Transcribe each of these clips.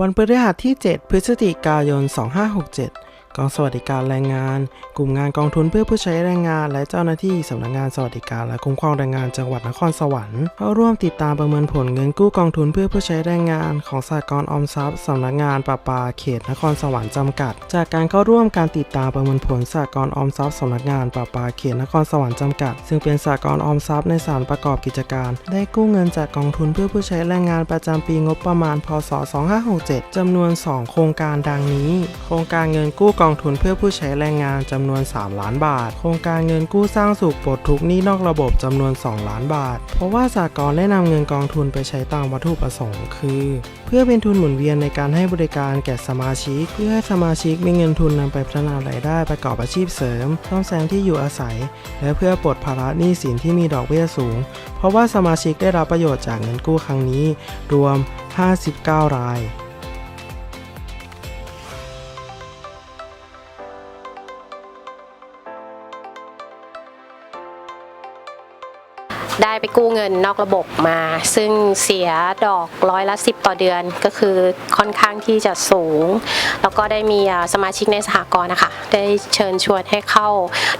วันพฤหัสที่ 7 พฤศจิกายน 2567 กองสวัสดิการแรงงาน กลุ่มงานกองทุนเพื่อผู้ใช้แรงงาน และเจ้าหน้าที่สำนักงานสวัสดิการและคุ้มครองแรงงานจังหวัดนครสวรรค์เข้าร่วมติดตามประเมินผลเงินกู้กองทุนเพื่อผู้ใช้แรงงาน ของสหกรณ์ออมทรัพย์สำนักงานประปาเขตนครสวรรค์จำกัด จากการเข้าร่วมการติดตามประเมินผลสหกรณ์ออมทรัพย์สำนักงานประปาเขตนครสวรรค์จำกัด ซึ่งเป็นสหกรณ์ออมทรัพย์ในสารประกอบกิจการ ได้กู้เงินจากกองทุนเพื่อผู้ใช้แรงงานประจำปีงบประมาณ พศ 2567จำนวน 2 โครงการดังนี้ โครงการเงินกู้กองทุนเพื่อผู้ใช้แรงงานจำนวน 3 ล้านบาท โครงการเงินกู้สร้างสุขปลดทุกหนี้นอกระบบจำนวน 2 ล้านบาท เพราะว่าสากลได้นำเงินกองทุนไปใช้ตามวัตถุประสงค์คือ เพื่อเป็นทุนหมุนเวียนในการให้บริการแก่สมาชิก เพื่อให้สมาชิกมีเงินทุนนำไปพัฒนารายได้ประกอบอาชีพเสริมซ่อมแซมที่อยู่อาศัย และเพื่อปลดภาระหนี้สินที่มีดอกเบี้ยสูง เพราะว่าสมาชิกได้รับประโยชน์จากเงินกู้ครั้งนี้ รวม 59 ราย ได้ไปกู้เงินนอกระบบมา ซึ่งเสียดอกร้อยละสิบต่อเดือนก็คือค่อนข้างที่จะสูง แล้วก็ได้มีสมาชิกในสหกรณ์นะคะ ได้เชิญชวนให้เข้า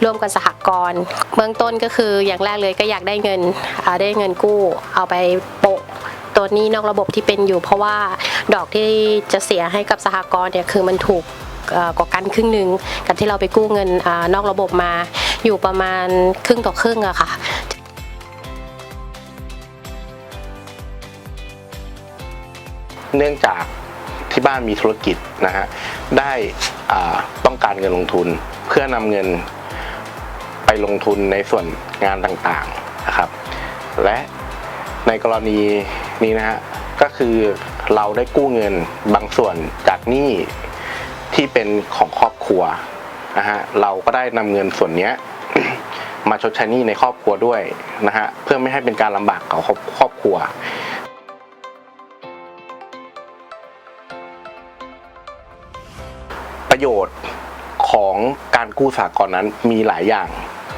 ร่วมกับสหกรณ์เบื้องต้นก็คืออย่างแรกเลยก็อยากได้เงินได้เงินกู้เอาไปโปะตัวนี้นอกระบบที่เป็นอยู่ เพราะว่าดอกที่จะเสียให้กับสหกรณ์เนี่ยคือมันถูกกว่ากันครึ่งหนึ่งกับที่เราไปกู้เงินอนอกระบบมาอยู่ประมาณครึ่งต่อครึ่งอะค่ะ เนื่องจากที่บ้านมีธุรกิจนะฮะได้ต้องการเงินลงทุน เพื่อนำเงินไปลงทุนในส่วนงานต่างๆนะครับ และในกรณีนี้นะฮะก็คือเราได้กู้เงินบางส่วนจากหนี้ที่เป็นของครอบครัวนะฮะเราก็ได้นำเงินส่วนนี้มาชดใช้หนี้ในครอบครัวด้วยนะฮะเพื่อไม่ให้เป็นการลำบากกับครอบครอบครัว โยชน์ของการกู้สากลนั้นมีหลายอย่าง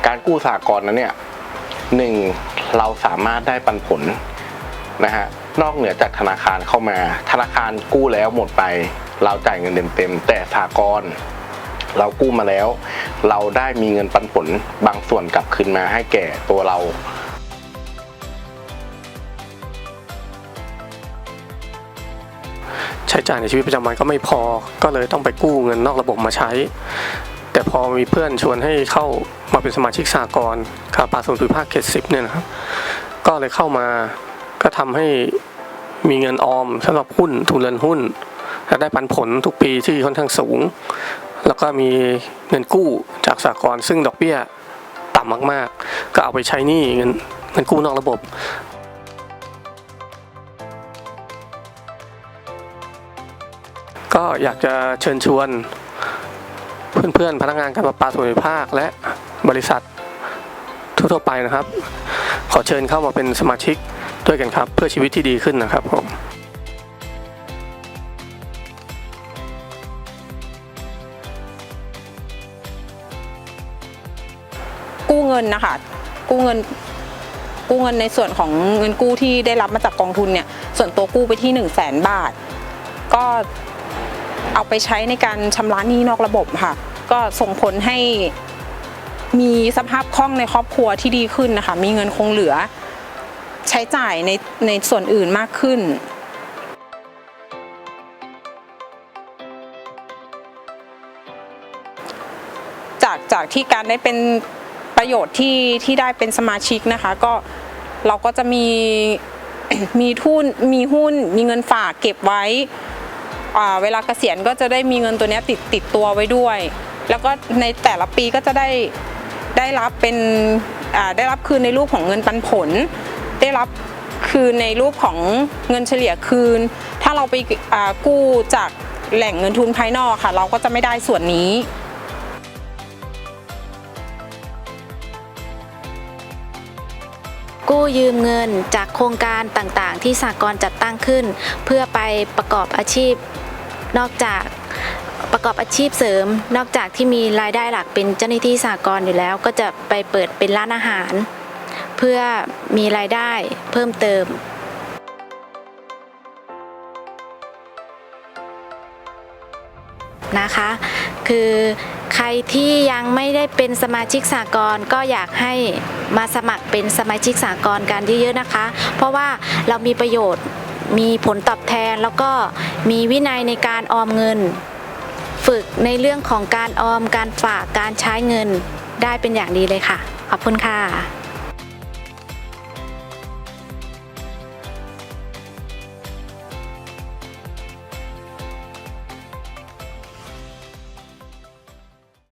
การกู้สากลนั้นเนี่ยหนึ่งเราสามารถได้ปันผลนะฮะนอกเหนือจากธนาคารเข้ามา ธนาคารกู้แล้วหมดไป เราจ่ายเงินเต็มๆแต่สากลเรากู้มาแล้ว เราได้มีเงินปันผลบางส่วนกลับคืนมาให้แก่ตัวเรา ช้จ่ายในชีวิตประจำวันก็ไม่พอ ก็เลยต้องไปกู้เงินนอกระบบมาใช้ แต่พอมีเพื่อนชวนให้เข้ามาเป็นสมาชิกสากลคาปาส่วนภูมิภาคเขตสิบเนี่ยนะครับ ก็เลยเข้ามาก็ทำให้มีเงินออมสำหรับหุ้นทุนเรือนหุ้นและได้ปันผลทุกปีที่ค่อนข้างสูง แล้วก็มีเงินกู้จากสากลซึ่งดอกเบี้ยต่ำมากๆ ก็เอาไปใช้หนี้เงินเงินกู้นอกระบบ ก็อยากจะเชิญชวน เพื่อนๆพนักงานการประปาส่วนภูมิภาค และบริษัททั่วๆไปนะครับ ขอเชิญเข้ามาเป็นสมาชิกด้วยกันครับ เพื่อชีวิตที่ดีขึ้นนะครับผมกู้เงินนะคะกู้เงินกู้เงินในส่วนของเงินกู้ที่ได้รับมาจากกองทุนเนี่ยส่วนตัวกู้ไปที่1นึ่งแสนบาท ก็ เอาไปใช้ในการชำระหนี้นอกระบบค่ะ ก็ส่งผลให้มีสภาพคล่องในครอบครัวที่ดีขึ้นนะคะ มีเงินคงเหลือใช้จ่ายในในส่วนอื่นมากขึ้นจากจากที่การได้เป็นประโยชน์ที่ที่ได้เป็นสมาชิกนะคะ ก็เราก็จะมีมีทุนมีหุ้นมีเงินฝากเก็บไว้ เวลาเกษียณก็จะได้มีเงินตัวนี้ติดติดตัวไว้ด้วย แล้วก็ในแต่ละปีก็จะได้ได้รับเป็นได้รับคืนในรูปของเงินปันผล ได้รับคืนในรูปของเงินเฉลี่ยคืน ถ้าเราไปกู้จากแหล่งเงินทุนภายนอกค่ะ เราก็จะไม่ได้ส่วนนี้กู้ยืมเงินจากโครงการต่างๆ ที่สากลจัดตั้งขึ้น เพื่อไปประกอบอาชีพ นอกจากประกอบอาชีพเสริม นอกจากที่มีรายได้หลักเป็นเจ้าหน้าที่สากลอยู่แล้ว ก็จะไปเปิดเป็นร้านอาหาร เพื่อมีรายได้เพิ่มเติมนะคะ คือใครที่ยังไม่ได้เป็นสมาชิกสากลก็อยากให้มาสมัครเป็นสมาชิกสากลกันเยอะๆนะคะ เพราะว่าเรามีประโยชน์ มีผลตอบแทนแล้วก็มีวินัยในการออมเงิน ฝึกในเรื่องของการออมการฝากการใช้เงินได้เป็นอย่างดีเลยค่ะ ขอบคุณค่ะ